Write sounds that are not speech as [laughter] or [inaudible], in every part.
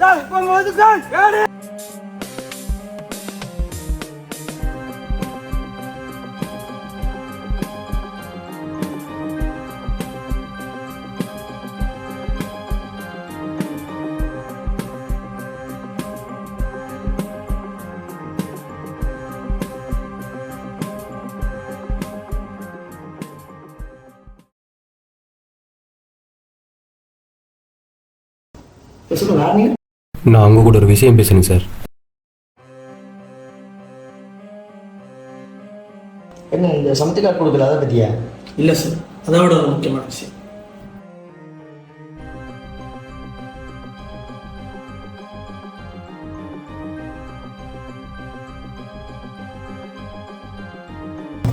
டேய் போங்க வந்து சார் தேடு சொல்லுங்க யார் நீங்க நான் அவங்க கூட ஒரு விஷயம் பேசணும் சார். என்ன இந்த சமத்தி கார்டு கொடுக்கல அதை பத்தியா? இல்லை சார். அதோட ஒரு முக்கியமான விஷயம்.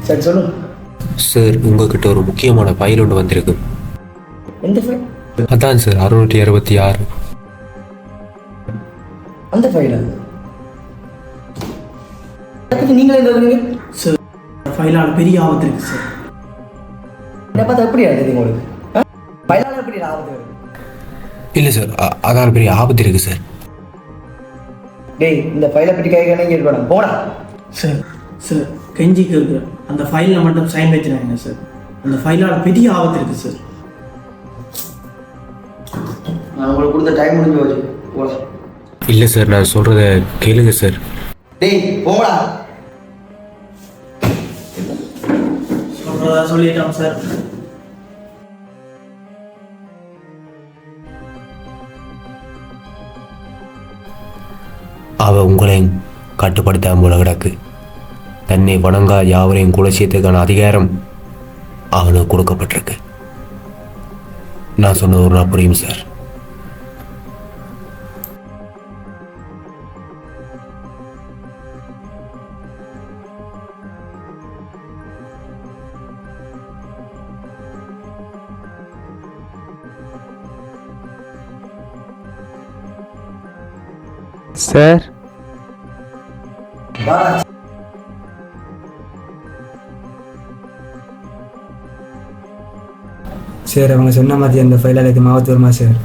சரி சொல்லுங்க. சார் உங்ககிட்ட ஒரு முக்கியமான ஃபைல் ஒன்று வந்திருக்கு. எந்த ஃபைல் அதான் சார் அறுநூற்றி அறுபத்தி ஆறு. அந்த ஃபைல் அதை நீங்களே சொல்றீங்க சார் ஃபைலான பெரிய ஆபத்து இருக்கு சார் என்ன பார்த்தா எப்படி தெரியும் உங்களுக்கு? ஃபைலால எப்படி ஆபத்து வருது இல்லை சார் அ- அதான் பெரிய ஆபத்து இருக்கு சார் டேய் இந்த ஃபைலை பற்றி கை கணங்கி இருக்கணும்? போடா. சார் சார் கெஞ்சிக்கு இருக்கிற அந்த ஃபைலில் மட்டும் சைன் வச்சுனாங்க சார் அந்த ஃபைலான பெரிய ஆபத்து இருக்கு சார் நான் உங்களுக்கு கொடுத்த டைம் முடிஞ்சு போச்சு. போடா. இல்லை சார் நான் சொல்கிறத கேளுங்க சார் டேய் போடா சொல்கிறதா சொல்லிட்டோம் சார் அவ உங்களையும் கட்டுப்படுத்தாம போல கிடக்கு. தன்னை வணங்கா யாவரையும் கூட சேர்த்துக்கான அதிகாரம் அவனுக்கு கொடுக்கப்பட்டிருக்கு. நான் சொன்னது ஒரு நாள் புரியும் சார் சார். சார் அவங்க சொன்ன மாதிரி அந்த ஃபைல் அதுக்கு மாவத்து வருமா சார்?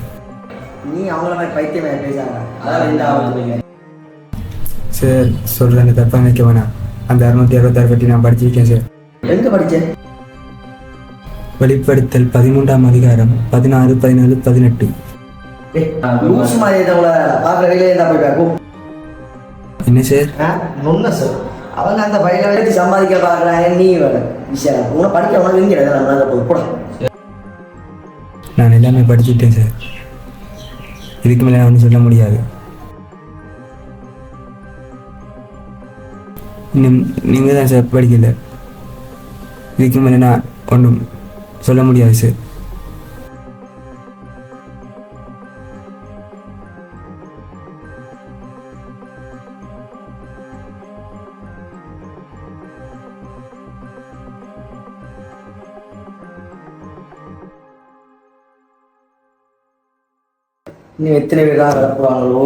நீ அவங்கள மாதிரி பைத்தியமே பேசாங்க அதான் சார் சொல்கிறேன் தப்பாக நினைக்க வேணாம். அந்த அறுநூத்தி அறுபத்தாறு பற்றி நான் படிச்சிருக்கேன் சார். எங்க படிச்ச? வெளிப்படுத்தல் பதிமூன்றாம் அதிகாரம் பதினாறு பதினேழு பதினெட்டு. லூஸ் மாதிரி இருந்தவங்கள பார்க்குற வேலையே இருந்தா போய் பாரு, போ. என்ன சார்? நொன்ன சார். அவங்க அந்த வச்சு சம்பாதிக்க பார்க்குறாங்க நீ வேலை விஷயம் உன்னை படிக்க உனக்கு எங்கே நம்ம போய் போட. நான் எல்லாமே படிச்சுட்டேன் சார். இதுக்கு மேலே ஒன்றும் சொல்ல முடியாது. நீங்கள் தான் சார் படிக்கல. இதுக்கு மேலே நான் ஒன்றும் சொல்ல முடியாது சார். இன்னும் எத்தனை பேர் தான் வரப்போவாங்களோ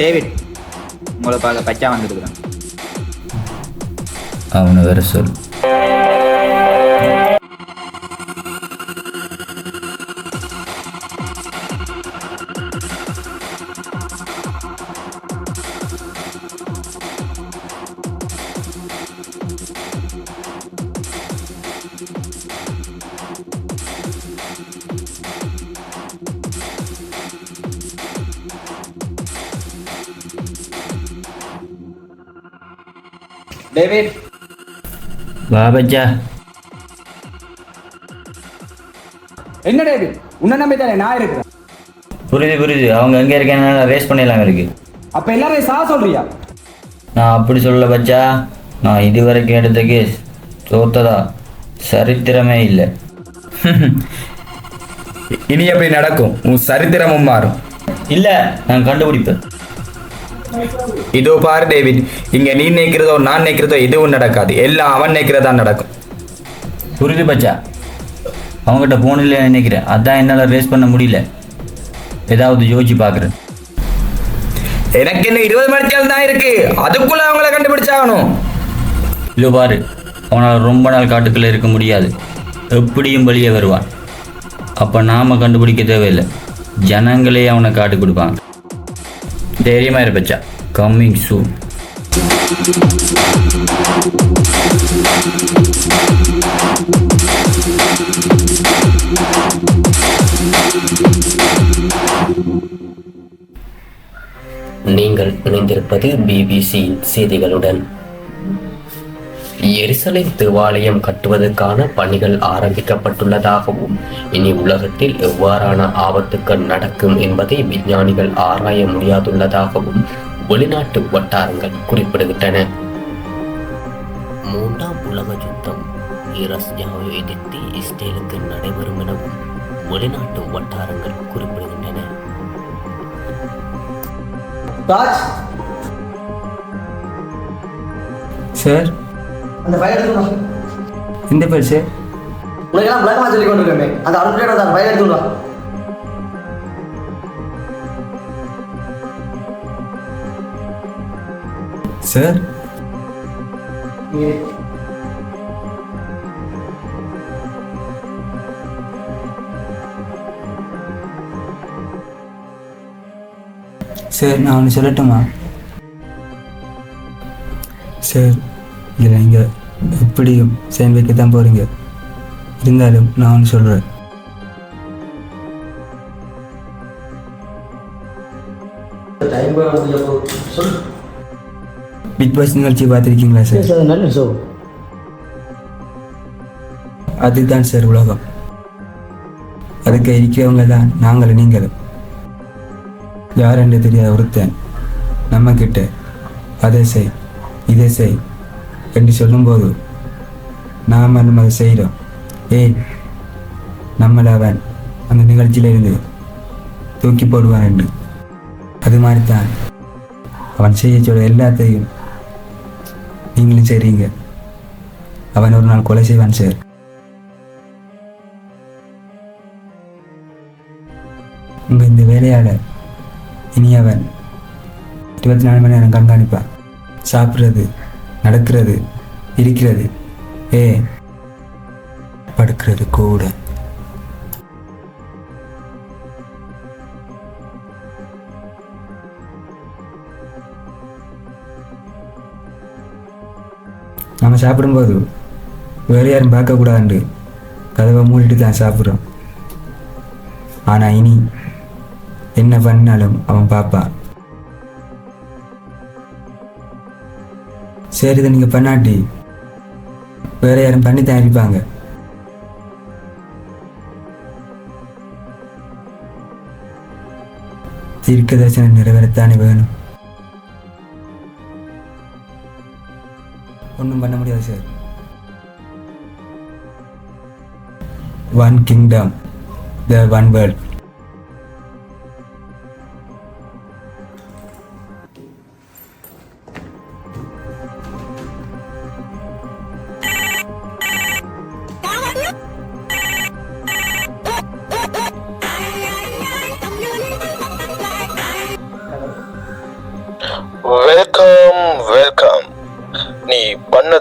டேவிட் உங்களுக்காக பச்சா வந்துருக்குறேன் அவனு வேற சொல். டேவிட் வா பச்சா. என்ன டேவிட் உன்னை நம்பி தானே? நான் இருக்கிறேன். புரியுது புரியுது. அவங்க எங்கே இருக்கேன்னு ரேஸ் பண்ணிடலாம் இருக்கு. அப்ப எல்லாரையும் சா சொல்றியா? நான் அப்படி சொல்ல பச்சா. நான் இது வரைக்கும் எடுத்த கேஸ் தோத்ததா? சரித்திரமே இல்லை. இனி எப்படி நடக்கும்? உன் சரித்திரமும் மாறும். இல்லை நான் கண்டுபிடிப்பேன். இதோ பாரு டேவிட் இங்க நீ நினைக்கிறதோ நான் நினைக்கிறதோ எதுவும் நடக்காது. எல்லாம் அவன் நினைக்கிறதா நடக்கும். புரியுது பச்சா? அவங்ககிட்ட போனில் நினைக்கிறேன். அதான் என்னால் ரேஸ் பண்ண முடியல. ஏதாவது யோசிச்சு பார்க்குறேன். எனக்கு இன்னும் இருபது மணி நேரம் தான் இருக்கு. அதுக்குள்ள அவங்கள கண்டுபிடிச்சாகணும். இல்லை பாரு அவனால் ரொம்ப நாள் காட்டுக்குள்ளே இருக்க முடியாது. எப்படியும் வெளியே வருவான். அப்போ நாம் கண்டுபிடிக்க தேவையில்லை. ஜனங்களே அவனை காட்டு கொடுப்பாங்க. தைரியமாக இருப்பச்சா கம்மிங் சூன் நீங்கள் இணைந்திருப்பது பிபிசி செய்திகளுடன். எருசலேம் தேவாலயம் கட்டுவதற்கான பணிகள் ஆரம்பிக்கப்பட்டுள்ளதாகவும் இனி உலகத்தில் எவ்வாறான ஆபத்துக்கள் நடக்கும் என்பதை விஞ்ஞானிகள் ஆராய முடியாதுள்ளதாகவும் வெளிநாட்டு வட்டாரங்கள் குறிப்பிடுகின்றன. மூன்றாம் உலக யுத்தம் ரஷ்யாவை எதிர்த்து இஸ்ரேலுக்கு நடைபெறும் எனவும் வெளிநாட்டு வட்டாரங்கள் குறிப்பிடுகின்றன. சார். அந்த ஃபைல் எடுத்துக்கணும் இந்த பேர் சார் உனக்கெல்லாம் விளக்கமா சொல்லி கொண்டு இருக்கமே அந்த அனுப்பிட்டு அந்த ஃபைல் எடுத்துக்கணும் சார் சார் நான் ஒன்று சொல்லட்டுமா? சார் இதில் நீங்கள் எப்படியும் சேன் வைக்க தான் போகிறீங்க. இருந்தாலும் நான் ஒன்று சொல்கிறேன் பிக் பாஸ் நிகழ்ச்சி பார்த்துருக்கீங்களா சார் சார் நல்ல ஷோ அதுதான் சார் உலகம். அதுக்கு இருக்கிறவங்க தான் நாங்கள் நீங்களும். யார் என்று தெரியாத ஒருத்தன் நம்ம கிட்ட அதை செய் இதை செய் என்று சொல்லும்போது நாம் நம்ம அதை செய்கிறோம் ஏய் நம்மளை அவன் அந்த நிகழ்ச்சியிலிருந்து தூக்கி போடுவான் என்று. அது மாதிரி தான் அவன் செய்ய சொல்ல எல்லாத்தையும் நீங்களும் செய்கிறீங்க அவன் ஒரு நாள் கொலை செய்வான் சார். உங்கள் இந்த வேலையால இனி அவன் இருபத்தி நாலு மணி நேரம் கண்காணிப்பான். சாப்பிட்றது நடக்கிறது இருக்கிறது. ஏ படுக்கிறது கூட. நம்ம சாப்பிடும்போது வேறு யாரும் பார்க்கக்கூடாதுண்டு. கதவை மூடிட்டு தான் சாப்பிட்றோம். ஆனால் இனி என்ன பண்ணாலும் அவன் பார்ப்பான். சரி இதை நீங்கள் பண்ணாட்டி வேற யாரும் பண்ணி தான் இருப்பாங்க தீர்க்க தரிசனம் நிறைவேறத்தானே வேணும். ஒன்றும் பண்ண முடியாது sir. One kingdom the one world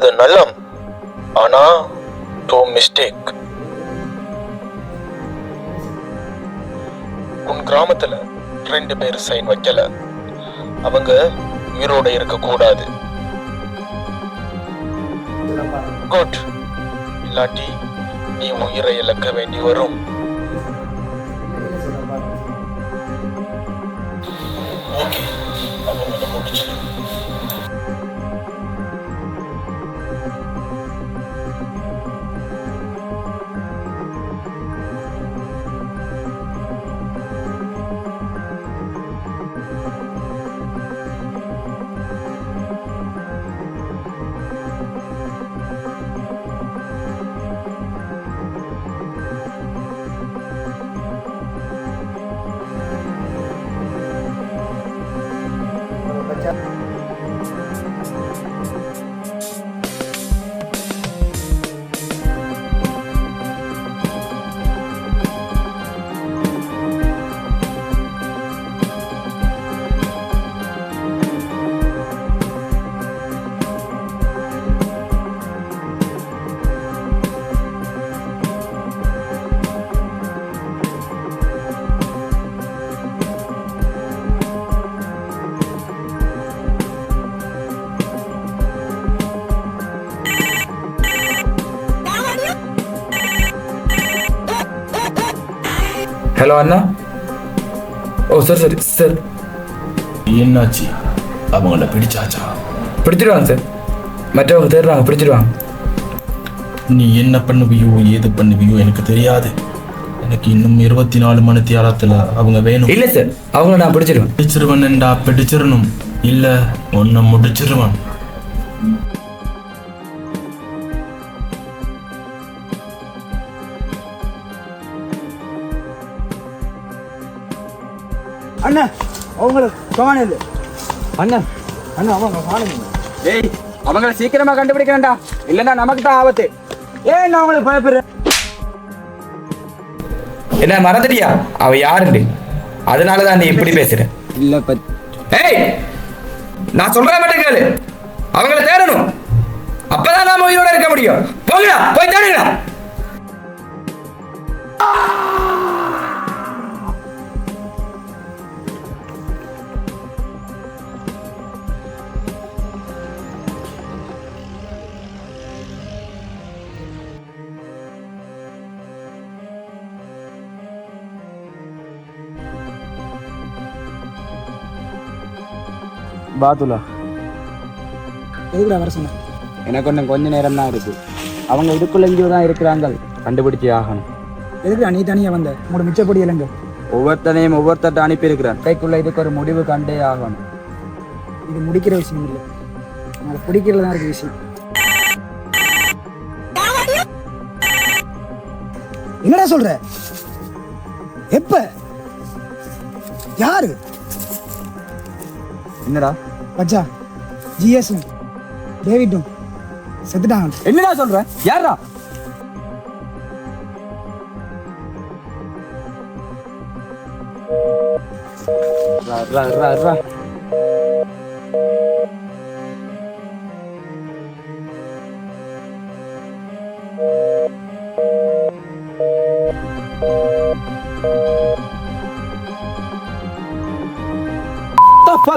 பண்ணது நல்லம் ஆனா தோ மிஸ்டேக் உன் கிராமத்துல ரெண்டு பேர் சைன் வைக்கல. அவங்க உயிரோட இருக்க கூடாது குட் இல்லாட்டி நீ உயிரை இழக்க வேண்டி வரும். அண்ணா ஓ சார் சார் சார். என்னாச்சு? அவங்கள பிடிச்சாச்சா? பிடிச்சிடுவாங்க சார். மற்றவங்க தேடுறாங்க பிடிச்சிடுவாங்க நீ என்ன பண்ணுவியோ ஏது பண்ணுவியோ எனக்கு தெரியாது. எனக்கு இன்னும் இருபத்தி நாலு மணி தியாலத்துல அவங்க வேணும். இல்லை சார். அவங்கள நான் பிடிச்சிடுவேன் பிடிச்சிருவன்டா பிடிச்சிடணும் இல்ல உன்னை முடிச்சிருவான். அண்ணா அண்ணா அவங்க ஏய் அவங்கள சீக்கிரமா கண்டுபிடிக்கணும்டா. இல்லைன்னா நமக்கு தான் ஆபத்து. ஏன் நான் அவங்களை பயப்படுறேன். என்ன மறந்துட்டியா? அவ யாருண்டு? அதனால தான் நீ இப்படி பேசுற. இல்ல பத் ஏய் நான் சொல்ற மட்டும் கேளு. அவங்கள தேடணும். அப்பதான் நாம உயிரோட இருக்க முடியும். போங்கடா போய் தேடுங்கடா. பாத்துலா எதுக்குடா வர சொன்ன? எனக்கு ஒன்றும் கொஞ்ச நேரம் தான் இருக்கு. அவங்க இதுக்குள்ள எங்கேயோ தான் இருக்கிறாங்க கண்டுபிடிச்சே ஆகணும். எதுக்குடா நீ தனியா வந்த? உங்களோட மிச்சப்படி இல்லைங்க ஒவ்வொருத்தனையும் ஒவ்வொருத்தட்ட அனுப்பியிருக்கிறேன். கைக்குள்ள இதுக்கு ஒரு முடிவு கண்டே ஆகணும். இது முடிக்கிற விஷயம் இல்லை. உங்களை பிடிக்கிறதுல தான் இருக்கு விஷயம். என்னடா சொல்ற? எப்ப? யாரு? என்னடா? பச்சா ஜிஎஸ் டேவிட்டும் செத்துட்டாங்க என்னடா சொல்ற யாரா ரா, ரா, ரா, ரா.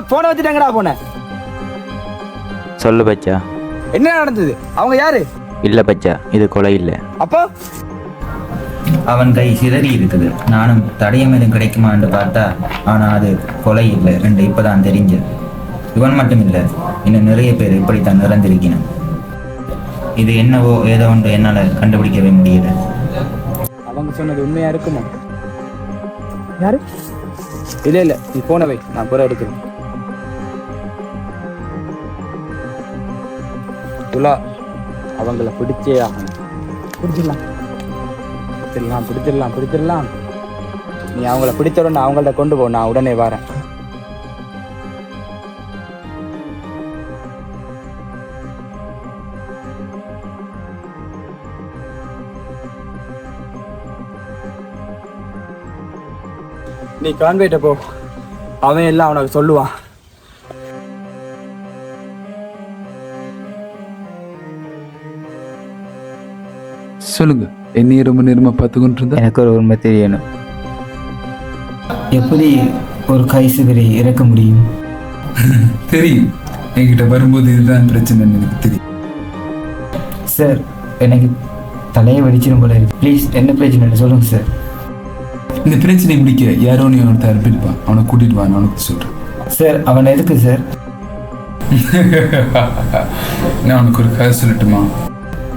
போன வச்சுட்டாங்கடா போன சொல்லு பச்சா. என்ன நடந்தது? அவங்க யாரு? இல்ல பச்சா இது கொலை இல்லை. அப்போ. அவன் கை சிதறி இருக்குது. நானும் தடயம் எதுவும் கிடைக்குமான்னு பார்த்தா ஆனா அது கொலை இல்லை. ரெண்டு இப்பதான் தெரிஞ்சது. இவன் மட்டும் இல்லை இன்னும் நிறைய பேர் இப்படித்தான் இறந்திருக்கணும் இது என்னவோ ஏதோ ஒன்று என்னால கண்டுபிடிக்கவே முடியல. அவங்க சொன்னது உண்மையா இருக்குமோ? யாரு? இல்ல இல்ல நீ போனவை. நான் புற எடுக்கிறேன். துலா அவங்கள பிடிச்சே ஆகணும். பிடிச்சிடலாம். பிடிச்சிடலாம் பிடிச்சிடலாம் பிடிச்சிடலாம். நீ அவங்கள பிடிச்ச உடனே அவங்கள்ட்ட கொண்டு போ நான் உடனே வரேன். நீ கான்வேட்ட போ. அவன் எல்லாம் அவனுக்கு சொல்லுவான். சொல்லுங்க. என்ன ரொம்ப நேரமா பார்த்து கொண்டு இருந்தா எனக்கு ஒரு உண்மை தெரியணும். எப்படி ஒரு கை சிதறி இறக்க முடியும்? [laughs] தெரியும். என்கிட்ட வரும்போது இதுதான் பிரச்சனைன்னு எனக்கு தெரியும். சார் எனக்கு தலையை வெடிச்சிடும் போல இருக்கு. ப்ளீஸ் என்ன பிரச்சனை சொல்லுங்க சார். இந்த பிரச்சனை முடிக்க யாரோ நீ அவனை அனுப்பியிருப்பான் அவனை கூட்டிட்டு வா நான் உனக்கு சொல்றேன். சார் அவன் எதுக்கு சார்? [laughs] நான் உனக்கு ஒரு கதை சொல்லட்டுமா?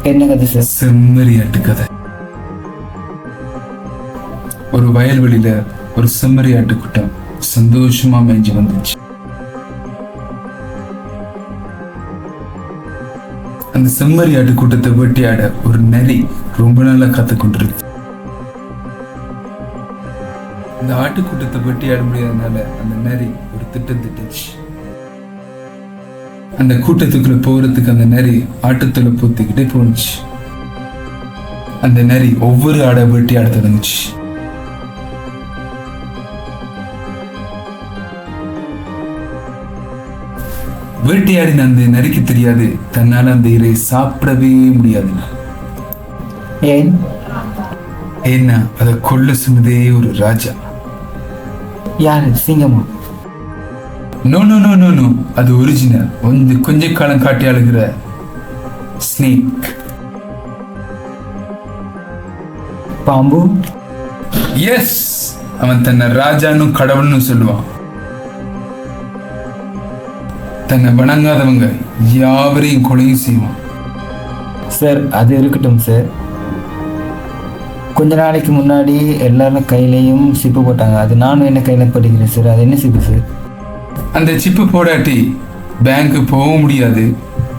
என்ன கதை சார்? செம்மறியாட்டு கதை. ஒரு வயல்வெளியில ஒரு செம்மறியாட்டு கூட்டம் சந்தோஷமா மேய்ஞ்சு வந்துச்சு. அந்த செம்மறியாட்டு கூட்டத்தை வேட்டையாட ஒரு நரி ரொம்ப நாளா காத்து கொண்டிருக்கு. இந்த ஆட்டுக்கூட்டத்தை ஆட முடியாதனால அந்த நரி ஒரு திட்டம் திட்டுச்சு. அந்த கூட்டத்துக்குள்ள போறதுக்கு அந்த நரி ஆட்டுத்தலை பூத்திக்கிட்டே போனுச்சு அந்த நரி ஒவ்வொரு ஆடை வேட்டையாட தொடங்குச்சு. வேட்டையாடின அந்த நரிக்கு தெரியாது தன்னால அந்த இறை சாப்பிடவே முடியாது ஏன்? ஏன்னா அதை கொல்ல சொன்னதே ஒரு ராஜா. யாரு? சிங்கமா? No no no no no அது ஒரிஜினல் வந்து கொஞ்ச காலம் காட்டி அழுகிற ஸ்னேக் பாம்பு? எஸ் அவன் தன்னை ராஜான்னு கடவுள்னு சொல்லுவான். தன்னை வணங்காதவங்க யாவரையும் கொலையும் செய்வான். சார் அது இருக்கட்டும் சார் கொஞ்ச நாளைக்கு முன்னாடி எல்லாரும் கையிலையும் சிப்பு போட்டாங்க. அது நானும் என்ன கையில் படிக்கிறேன் சார் அது என்ன சிப்பு சார் அந்த சிப்பு போடாட்டி பேங்க்கு போகவும் முடியாது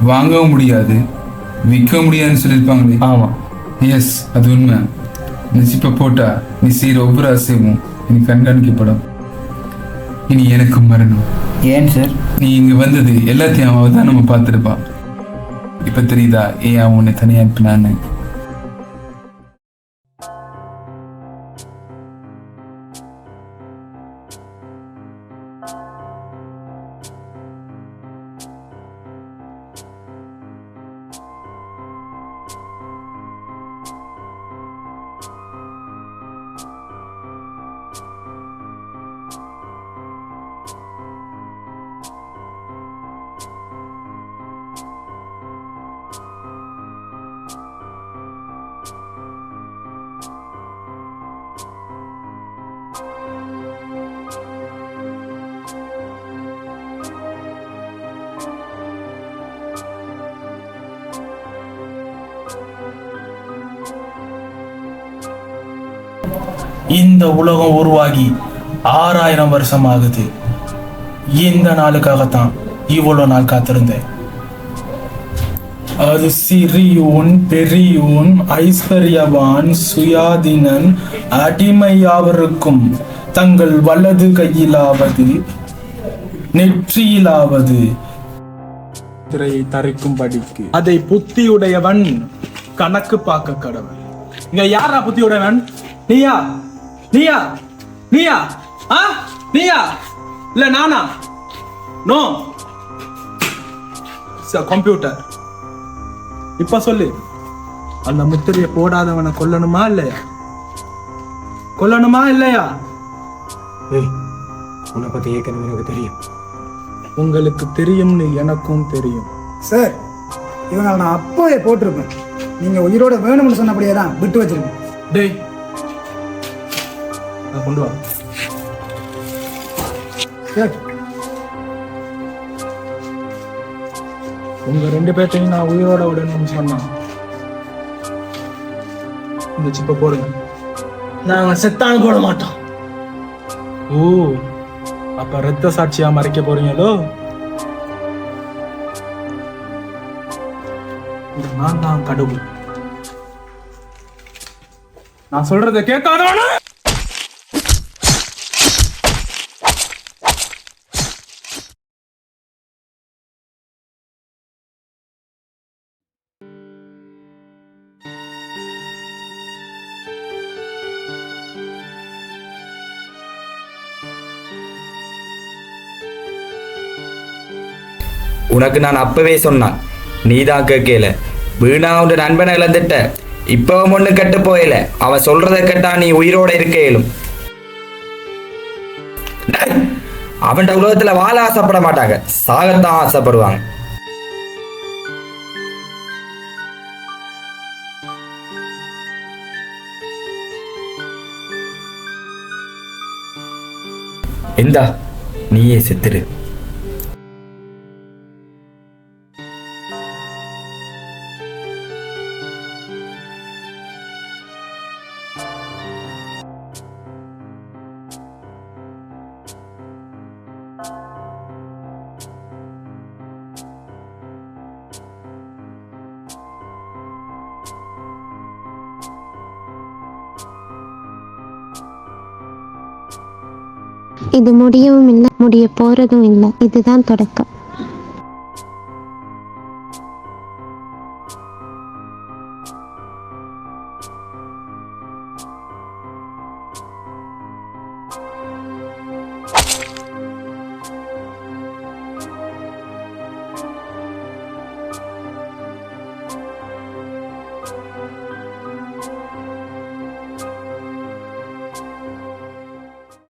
வாங்கவும் முடியாது விற்கவும் முடியாதுன்னு சொல்லியிருப்பாங்களே. ஆமாம் எஸ் அது உண்மை. இந்த சிப்பை போட்டா நீ செய்கிற ஒவ்வொரு அசைவும் இனி கண்காணிக்கப்படும். இனி எனக்கு மரணம். ஏன் சார்? நீ இங்க வந்தது எல்லாத்தையும் அவன் தான் நம்ம பார்த்துருப்பான் இப்ப தெரியுதா ஏன் அவன் உன்னை தனியா அனுப்பினான்னு இந்த உலகம் உருவாகி ஆறாயிரம் வருஷம் ஆகுது இந்த நாளுக்காகத்தான் இவ்வளவு நாள் காத்திருந்தேன். அது சிறியோன் பெரியோன் ஐஸ்வர்யவான் சுயாதீனன் அடிமையாவருக்கும் தங்கள் வலது கையிலாவது நெற்றியிலாவது. திரையை தரிக்கும்படிக்கு. அதை புத்தியுடையவன் கணக்கு பார்க்க கடவுள் இங்க யாரா புத்தியுடையவன்? நீயா? நீயா? நீயா? ஆ? நீயா? இல்ல நானா? நோ. கம்ப்யூட்டர் இப்ப சொல்லு. அந்த முத்திரையை போடாதவனை கொல்லணுமா இல்லையா? கொல்லணுமா இல்லையா? உன்னை பத்தி ஏற்கனவே எனக்கு தெரியும். உங்களுக்கு தெரியும்னு எனக்கும் தெரியும். சார் இவங்களை நான் அப்போவே போட்டிருப்பேன். நீங்க உயிரோட வேணும்னு சொன்னபடியே தான் விட்டு வச்சிருக்கேன். டேய் அதை கொண்டு வா. உங்க ரெண்டு பேர்த்தையும் நான் உயிரோட விடணும்னு சொன்னான் இந்த சிப்பை போடுங்க. நாங்க செத்தாலும் போட மாட்டோம். ஓ அப்ப ரத்த சாட்சியா மறைக்க போறீங்களோ? நான் தான் கடவுள். நான் சொல்றத கேட்காதவனா! உனக்கு நான் அப்பவே சொன்னான். நீதான் கேட்கல. வீணா உன் நண்பனை இழந்துட்ட. இப்பவும் ஒண்ணு கெட்டு போயல. அவன் சொல்றதை கேட்டா நீ உயிரோட இருக்க இயலும். உலகத்துல வாழ ஆசைப்பட மாட்டாங்க. சாகத்தான் ஆசைப்படுவாங்க. இந்தா நீயே செத்துரு. இது முடியவும் இல்லை முடிய போறதும் இல்லை. இதுதான் தொடக்கம்.